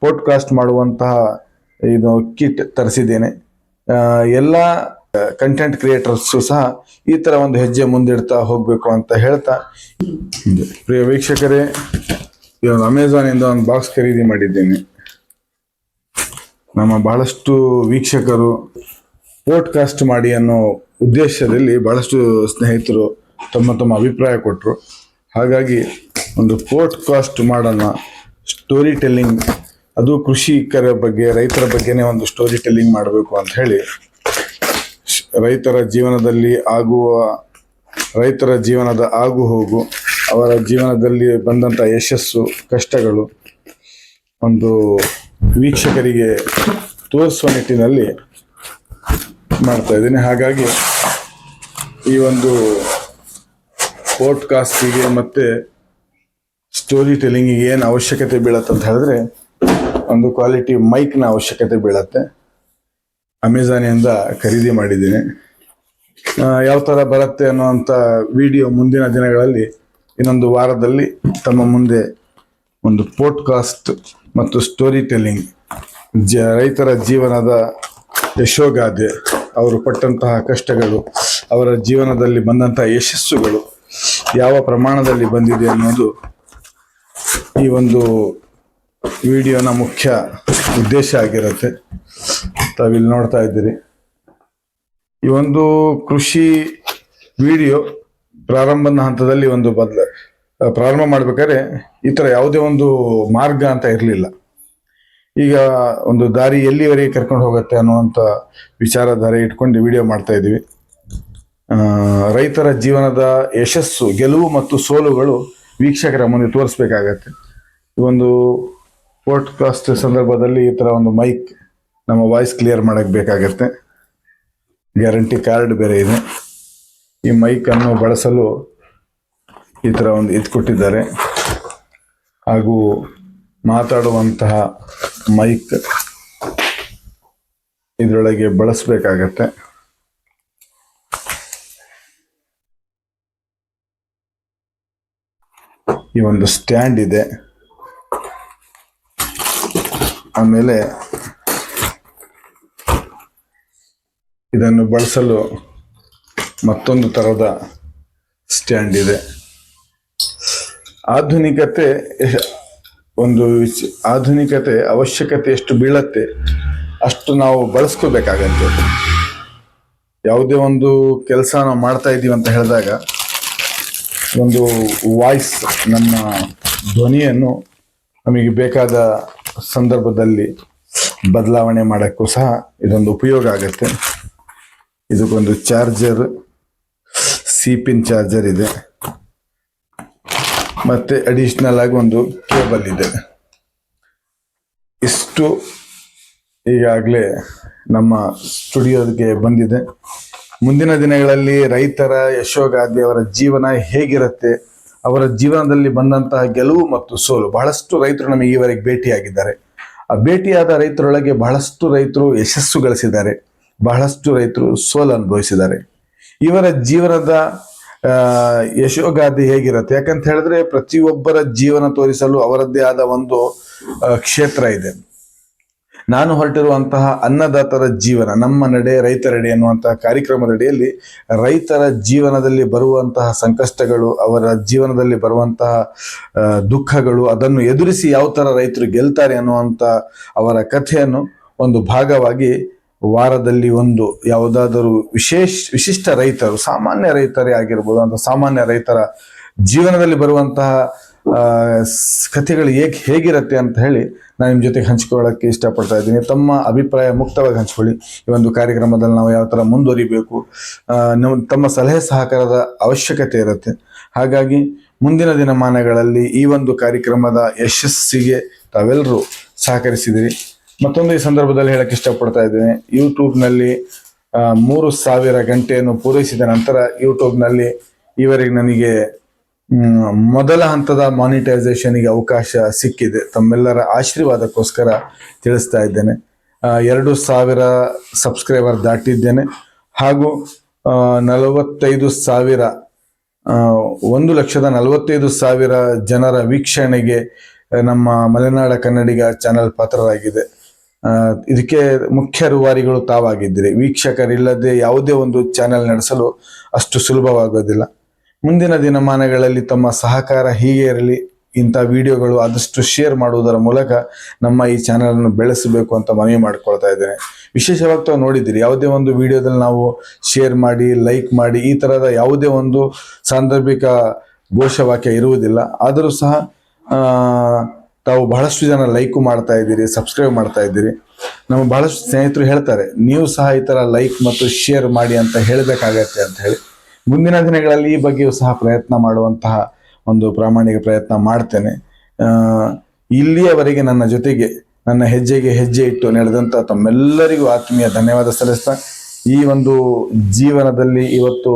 Podcast ಮಾಡುವಂತಹ ಇದು kit ತರಿಸಿದ್ದೇನೆ. ಎಲ್ಲ ಕಂಟೆಂಟ್ ಕ್ರಿಯೇಟರ್ಸು ಸಹ ಈ ಥರ ಒಂದು ಹೆಜ್ಜೆ ಮುಂದಿಡ್ತಾ ಹೋಗಬೇಕು ಅಂತ ಹೇಳ್ತಾ. ಪ್ರಿಯ ವೀಕ್ಷಕರೇ, ಈ ಒಂದು ಅಮೆಝಾನಿಂದ ಒಂದು ಬಾಕ್ಸ್ ಖರೀದಿ ಮಾಡಿದ್ದೇನೆ. ನಮ್ಮ ಬಹಳಷ್ಟು ವೀಕ್ಷಕರು ಪೋಡ್ಕಾಸ್ಟ್ ಮಾಡಿ ಅನ್ನೋ ಉದ್ದೇಶದಲ್ಲಿ ಬಹಳಷ್ಟು ಸ್ನೇಹಿತರು ತಮ್ಮ ತಮ್ಮ ಅಭಿಪ್ರಾಯ ಕೊಟ್ಟರು ಹಾಗಾಗಿ ಒಂದು ಪೋಡ್ಕಾಸ್ಟ್ ಮಾಡೋಣ ಸ್ಟೋರಿ ಟೆಲ್ಲಿಂಗ್ ಅದು ಕೃಷಿಕರ ಬಗ್ಗೆ, ರೈತರ ಬಗ್ಗೆನೇ ಒಂದು ಸ್ಟೋರಿ ಟೆಲ್ಲಿಂಗ್ ಮಾಡಬೇಕು ಅಂತ ಹೇಳಿ ರೈತರ ಜೀವನದಲ್ಲಿ ಆಗುವ, ರೈತರ ಜೀವನದ ಆಗು ಹೋಗು, ಅವರ ಜೀವನದಲ್ಲಿ ಬಂದಂಥ ಯಶಸ್ಸು, ಕಷ್ಟಗಳು ಒಂದು ವೀಕ್ಷಕರಿಗೆ ತೋರಿಸುವ ನಿಟ್ಟಿನಲ್ಲಿ ಮಾಡ್ತಾ ಇದ್ದೀನಿ. ಹಾಗಾಗಿ ಈ ಒಂದು ಪೋಡ್ಕಾಸ್ಟಿಗೆ ಮತ್ತು ಸ್ಟೋರಿ ಟೆಲ್ಲಿಂಗಿಗೆ ಏನು ಅವಶ್ಯಕತೆ ಬೀಳತ್ತಂತ ಹೇಳಿದ್ರೆ ಒಂದು ಕ್ವಾಲಿಟಿ ಮೈಕ್ನ ಅವಶ್ಯಕತೆ ಬೀಳತ್ತೆ. ಅಮೆಝಾನಿಂದ ಖರೀದಿ ಮಾಡಿದ್ದೀನಿ. ಯಾವ ಥರ ಬರುತ್ತೆ ಅನ್ನೋವಂಥ ವಿಡಿಯೋ ಮುಂದಿನ ದಿನಗಳಲ್ಲಿ ಇನ್ನೊಂದು ವಾರದಲ್ಲಿ ತಮ್ಮ ಮುಂದೆ ಒಂದು ಪೋಡ್ಕಾಸ್ಟ್ ಮತ್ತು ಸ್ಟೋರಿ ಟೆಲ್ಲಿಂಗ್ ಜ, ರೈತರ ಜೀವನದ ಯಶೋಗಾದೆ ಅವರು ಪಟ್ಟಂತಹ ಕಷ್ಟಗಳು, ಅವರ ಜೀವನದಲ್ಲಿ ಬಂದಂತಹ ಯಶಸ್ಸುಗಳು ಯಾವ ಪ್ರಮಾಣದಲ್ಲಿ ಬಂದಿದೆ ಅನ್ನೋದು ಈ ಒಂದು ವಿಡಿಯೋನ ಮುಖ್ಯ ಉದ್ದೇಶ ಆಗಿರುತ್ತೆ. ತಾವಿಲ್ಲಿ ನೋಡ್ತಾ ಇದ್ದೀರಿ. ಈ ಒಂದು ಕೃಷಿ ವಿಡಿಯೋ ಪ್ರಾರಂಭದ ಹಂತದಲ್ಲಿ ಒಂದು ಬದಲ, ಪ್ರಾರಂಭ ಮಾಡ್ಬೇಕಾದ್ರೆ ಈ ಥರ ಯಾವುದೇ ಒಂದು ಮಾರ್ಗ ಅಂತ ಇರಲಿಲ್ಲ. ಈಗ ಒಂದು ದಾರಿ ಎಲ್ಲಿವರೆಗೆ ಕರ್ಕೊಂಡು ಹೋಗುತ್ತೆ ಅನ್ನುವಂಥ ವಿಚಾರಧಾರೆ ಇಟ್ಕೊಂಡು ವಿಡಿಯೋ ಮಾಡ್ತಾ ಇದ್ದೀವಿ. ರೈತರ ಜೀವನದ ಯಶಸ್ಸು, ಗೆಲುವು ಮತ್ತು ಸೋಲುಗಳು ವೀಕ್ಷಕರ ಮುಂದೆ ತೋರಿಸ್ಬೇಕಾಗತ್ತೆ. ಒಂದು ಪೋಡ್ಕಾಸ್ಟ್ ಸಂದರ್ಭದಲ್ಲಿ ಈ ಥರ ಒಂದು ಮೈಕ್ ನಮ್ಮ ವಾಯ್ಸ್ ಕ್ಲಿಯರ್ ಮಾಡಕ್ಕೆ ಬೇಕಾಗತ್ತೆ. ಗ್ಯಾರಂಟಿ ಕಾರ್ಡ್ ಬೇರೆ ಇದೆ. ಈ ಮೈಕನ್ನು ಬಳಸಲು ಈ ಥರ ಒಂದು ಇದು ಕೊಟ್ಟಿದ್ದಾರೆ ಹಾಗೂ ಮಾತಾಡುವಂತಹ ಮೈಕ್ ಇದರೊಳಗೆ ಬಳಸಬೇಕಾಗತ್ತೆ. ಈ ಒಂದು ಸ್ಟ್ಯಾಂಡ್ ಇದೆ. ಆಮೇಲೆ ಇದನ್ನು ಬಳಸಲು ಮತ್ತೊಂದು ಥರದ ಸ್ಟ್ಯಾಂಡ್ ಇದೆ. ಆಧುನಿಕತೆ ಒಂದು ಆಧುನಿಕತೆ ಅವಶ್ಯಕತೆ ಎಷ್ಟು ಬೀಳತ್ತೆ ಅಷ್ಟು ನಾವು ಬಳಸ್ಕೋಬೇಕಾಗತ್ತೆ. ಯಾವುದೇ ಒಂದು ಕೆಲಸ ನಾವು ಮಾಡ್ತಾ ಇದ್ದೀವಿ ಅಂತ ಹೇಳಿದಾಗ ಒಂದು ವಾಯ್ಸ್ ನಮ್ಮ ಧ್ವನಿಯನ್ನು ನಮಗೆ ಬೇಕಾದ ಸಂದರ್ಭದಲ್ಲಿ ಬದಲಾವಣೆ ಮಾಡೋಕ್ಕೂ ಸಹ ಇದೊಂದು ಉಪಯೋಗ ಆಗುತ್ತೆ. ಇದಕ್ಕೊಂದು ಚಾರ್ಜರ್ ಸಿ ಪಿನ್ ಚಾರ್ಜರ್ ಇದೆ. ಮತ್ತು ಅಡಿಷ್ನಲ್ ಆಗಿ ಒಂದು ಕೇಬಲ್ ಇದೆ. ಇಷ್ಟು ಈಗಾಗಲೇ ನಮ್ಮ ಸ್ಟುಡಿಯೋಗೆ ಬಂದಿದೆ. ಮುಂದಿನ ದಿನಗಳಲ್ಲಿ ರೈತರ ಯಶೋಗಾದಿಯವರ ಜೀವನ ಹೇಗಿರುತ್ತೆ? ಅವರ ಜೀವನದಲ್ಲಿ ಬಂದಂತಹ ಗೆಲುವು ಮತ್ತು ಸೋಲು. ಬಹಳಷ್ಟು ರೈತರು ನಮಗೆ ಈವರೆಗೆ ಭೇಟಿಯಾಗಿದ್ದಾರೆ. ಆ ಭೇಟಿಯಾದ ರೈತರೊಳಗೆ ಬಹಳಷ್ಟು ರೈತರು ಯಶಸ್ಸು ಗಳಿಸಿದ್ದಾರೆ. ಬಹಳಷ್ಟು ರೈತರು ಸೋಲು ಅನುಭವಿಸಿದ್ದಾರೆ. ಇವರ ಜೀವನದ ಯಶೋಗಾದಿ ಹೇಗಿರುತ್ತೆ? ಯಾಕಂತ ಹೇಳಿದ್ರೆ ಪ್ರತಿಯೊಬ್ಬರ ಜೀವನ ತೋರಿಸಲು ಅವರದ್ದೇ ಆದ ಒಂದು ಕ್ಷೇತ್ರ ಇದೆ. ನಾನು ಹೊರಟಿರುವಂತಹ ಅನ್ನದಾತರ ಜೀವನ, ನಮ್ಮ ನಡೆ ರೈತರಡೆ ಎನ್ನುವಂತಹ ಕಾರ್ಯಕ್ರಮದಡಿಯಲ್ಲಿ ರೈತರ ಜೀವನದಲ್ಲಿ ಬರುವಂತಹ ಸಂಕಷ್ಟಗಳು, ಅವರ ಜೀವನದಲ್ಲಿ ಬರುವಂತಹ ದುಃಖಗಳು, ಅದನ್ನು ಎದುರಿಸಿ ಯಾವ ಥರ ರೈತರು ಗೆಲ್ತಾರೆ ಅನ್ನುವಂಥ ಅವರ ಕಥೆಯನ್ನು ಒಂದು ಭಾಗವಾಗಿ ವಾರದಲ್ಲಿ ಒಂದು ಯಾವುದಾದರೂ ವಿಶೇಷ, ವಿಶಿಷ್ಟ ರೈತರು, ಸಾಮಾನ್ಯ ರೈತರೇ ಆಗಿರ್ಬೋದು ಅಂತ ಸಾಮಾನ್ಯ ರೈತರ ಜೀವನದಲ್ಲಿ ಬರುವಂತಹ ಕಥೆಗಳು ಏಕೆ ಹೇಗಿರುತ್ತೆ ಅಂತ ಹೇಳಿ ನಾನು ನಿಮ್ಮ ಜೊತೆಗೆ ಹಂಚ್ಕೊಳ್ಳೋಕ್ಕೆ ಇಷ್ಟಪಡ್ತಾ ಇದ್ದೀನಿ. ತಮ್ಮ ಅಭಿಪ್ರಾಯ ಮುಕ್ತವಾಗಿ ಹಂಚ್ಕೊಳ್ಳಿ. ಈ ಒಂದು ಕಾರ್ಯಕ್ರಮದಲ್ಲಿ ನಾವು ಯಾವ ಥರ ಮುಂದುವರಿಬೇಕು ನಮ್ಮ ತಮ್ಮ ಸಲಹೆ ಸಹಕಾರದ ಅವಶ್ಯಕತೆ ಇರುತ್ತೆ. ಹಾಗಾಗಿ ಮುಂದಿನ ದಿನಮಾನಗಳಲ್ಲಿ ಈ ಒಂದು ಕಾರ್ಯಕ್ರಮದ ಯಶಸ್ಸಿಗೆ ತಾವೆಲ್ಲರೂ ಸಹಕರಿಸಿದಿರಿ. ಮತ್ತೊಂದು ಈ ಸಂದರ್ಭದಲ್ಲಿ ಹೇಳಕ್ಕೆ ಇಷ್ಟಪಡ್ತಾ ಇದ್ದೇನೆ. ಯೂಟ್ಯೂಬ್ನಲ್ಲಿ ಮೂರು ಸಾವಿರ ಗಂಟೆಯನ್ನು ಪೂರೈಸಿದ ನಂತರ ಯೂಟ್ಯೂಬ್ನಲ್ಲಿ ಈವರೆಗೆ ನನಗೆ ಮೊದಲ ಹಂತದ ಮಾನಿಟೈಸೇಷನ್ಗೆ ಅವಕಾಶ ಸಿಕ್ಕಿದೆ. ತಮ್ಮೆಲ್ಲರ ಆಶೀರ್ವಾದಕ್ಕೋಸ್ಕರ ತಿಳಿಸ್ತಾ ಇದ್ದೇನೆ. ಎರಡು ಸಾವಿರ ಸಬ್ಸ್ಕ್ರೈಬರ್ ದಾಟಿದ್ದೇನೆ. ಹಾಗೂ ನಲವತ್ತೈದು ಸಾವಿರ ಒಂದು ಲಕ್ಷದ ನಲವತ್ತೈದು ಸಾವಿರ ಜನರ ವೀಕ್ಷಣೆಗೆ ನಮ್ಮ ಮಲೆನಾಡ ಕನ್ನಡಿಗ ಚಾನೆಲ್ ಪಾತ್ರರಾಗಿದೆ. ಇದಕ್ಕೆ ಮುಖ್ಯ ರೂವಾರಿಗಳು ತಾವಾಗಿದ್ದೀರಿ. ವೀಕ್ಷಕರಿಲ್ಲದೆ ಯಾವುದೇ ಒಂದು ಚಾನೆಲ್ ನಡೆಸಲು ಅಷ್ಟು ಸುಲಭವಾಗೋದಿಲ್ಲ. ಮುಂದಿನ ದಿನಮಾನಗಳಲ್ಲಿ ತಮ್ಮ ಸಹಕಾರ ಹೀಗೆ ಇರಲಿ, ಇಂಥ ವಿಡಿಯೋಗಳು ಆದಷ್ಟು ಶೇರ್ ಮಾಡುವುದರ ಮೂಲಕ ನಮ್ಮ ಈ ಚಾನಲನ್ನು ಬೆಳೆಸಬೇಕು ಅಂತ ಮನವಿ ಮಾಡ್ಕೊಳ್ತಾ ಇದ್ದೇನೆ. ವಿಶೇಷವಾಗಿ ತಾವು ನೋಡಿದ್ದೀರಿ, ಯಾವುದೇ ಒಂದು ವಿಡಿಯೋದಲ್ಲಿ ನಾವು ಶೇರ್ ಮಾಡಿ ಲೈಕ್ ಮಾಡಿ, ಈ ಥರದ ಯಾವುದೇ ಒಂದು ಸಾಂದರ್ಭಿಕ ಘೋಷವಾಕ್ಯ ಇರುವುದಿಲ್ಲ. ಆದರೂ ಸಹ ತಾವು ಬಹಳಷ್ಟು ಜನ ಲೈಕು ಮಾಡ್ತಾ ಇದ್ದೀರಿ ಸಬ್ಸ್ಕ್ರೈಬ್ ಮಾಡ್ತಾ ಇದ್ದೀರಿ. ನಮ್ಮ ಬಹಳಷ್ಟು ಸ್ನೇಹಿತರು ಹೇಳ್ತಾರೆ, ನೀವು ಸಹ ಈ ಥರ ಲೈಕ್ ಮತ್ತು ಶೇರ್ ಮಾಡಿ ಅಂತ ಹೇಳಬೇಕಾಗತ್ತೆ ಅಂತ ಹೇಳಿ. ಮುಂದಿನ ದಿನಗಳಲ್ಲಿ ಈ ಬಗ್ಗೆಯೂ ಸಹ ಪ್ರಯತ್ನ ಮಾಡುವಂತಹ ಒಂದು ಪ್ರಾಮಾಣಿಕ ಪ್ರಯತ್ನ ಮಾಡ್ತೇನೆ. ಇಲ್ಲಿಯವರೆಗೆ ನನ್ನ ಜೊತೆಗೆ, ನನ್ನ ಹೆಜ್ಜೆಗೆ ಹೆಜ್ಜೆ ಇಟ್ಟು ನಡೆದಂಥ ತಮ್ಮೆಲ್ಲರಿಗೂ ಆತ್ಮೀಯ ಧನ್ಯವಾದ ಸಲ್ಲಿಸ್ತಾ, ಈ ಒಂದು ಜೀವನದಲ್ಲಿ ಇವತ್ತು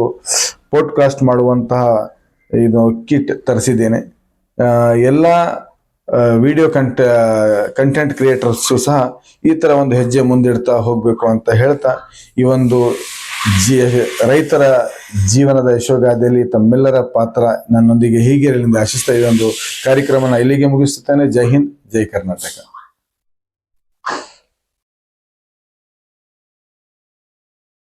ಪೋಡ್ಕಾಸ್ಟ್ ಮಾಡುವಂತಹ ಇದು ಕಿಟ್ ತರಿಸಿದ್ದೇನೆ. ಎಲ್ಲ ವಿಡಿಯೋ ಕಂಟ ಕಂಟೆಂಟ್ ಕ್ರಿಯೇಟರ್ಸು ಸಹ ಈ ಥರ ಒಂದು ಹೆಜ್ಜೆ ಮುಂದಿಡ್ತಾ ಹೋಗಬೇಕು ಅಂತ ಹೇಳ್ತಾ, ಈ ಒಂದು ರೈತರ ಜೀವನದ ಯಶೋಗಾಥೆಯಲ್ಲಿ ತಮ್ಮೆಲ್ಲರ ಪಾತ್ರ ನನ್ನೊಂದಿಗೆ ಹೀಗೆ ಆಶಿಸ್ತಾ ಒಂದು ಕಾರ್ಯಕ್ರಮನ ಇಲ್ಲಿಗೆ ಮುಗಿಸುತ್ತೇನೆ. ಜೈ ಹಿಂದ್, ಜೈ ಕರ್ನಾಟಕ.